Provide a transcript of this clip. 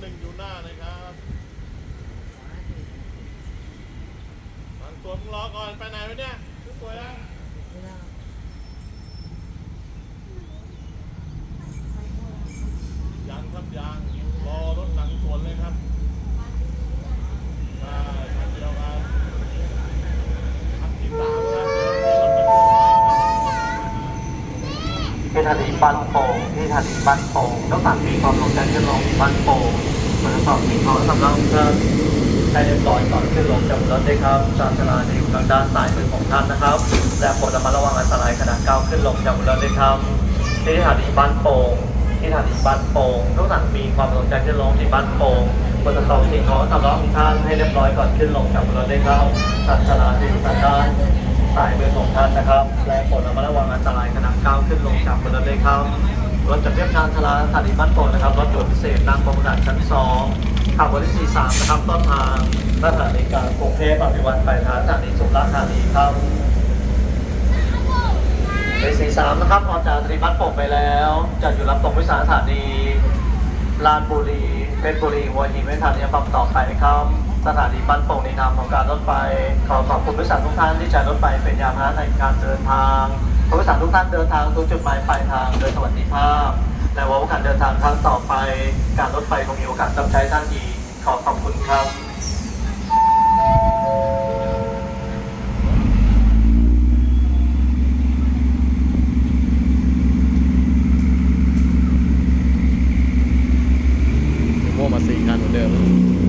หนึ่งอยู่หน้าเลยครับทางสวมึงรอก่อนไปไหนวะเนี่ย ที่ธานีบ้านโป่งที่ธานีบ้านโป่งต้องสั่งมีความลงใจขึ้นลงบ้านโป่งตรวจสอบสิ่งของสำรองเพิ่มให้เรียบร้อยก่อนขึ้นลงจากรถด้วยครับจานชลาในทางด้านซ้ายมือของท่านนะครับ และโปรดระมัดระวังอันตรายขณะก้าวขึ้นลงจากรถด้วยครับ ที่สถานีบ้านโป่งที่สถานีบ้านโป่งต้องสั่งมีความลงใจขึ้นลงที่บ้านโป่งตรวจสอบสิ่งของสำรองของท่านให้เรียบร้อยก่อนขึ้นลงจากรถด้วยครับจานชลาในทางด้านสายมือของท่านนะครับ และโปรดระมัดระวังอันตราย ก้าวขึ้นลงจากบนรถเลยครับรถจากเรียบชานชลาสถานีบ้านโป่งนะครับรถด่วนพิเศษนางบรมราชชั้นสองขับวันที่ 43 นะครับต้นทางสถานีกลางกรุงเทพอภิวัตไปทางสถานีสุราษฎร์ธานีครับใน43 นะครับออกจากสถานีบ้านโป่งไปแล้วจะอยู่รับตรงวิสาสถานีลาดบุรีเพชรบุรีหัวหินเป็นสถานีปั๊มต่อไปครับสถานีบ้านโป่งในนามของการรถไฟขอขอบคุณบริษัททุกท่านที่ใช้รถไฟเป็นยานพาหนะในการเดินทาง ขอบริษัททุกท่านเดินทางสู่จุดหมายปลายทางโดยสวัสดิภาพ และหวังว่าการเดินทางครั้งต่อไป การรถไฟคงมีโอกาสจำใช้ท่านอีกขอขอบคุณครับโม่มาสี่คันเหมือนเดิม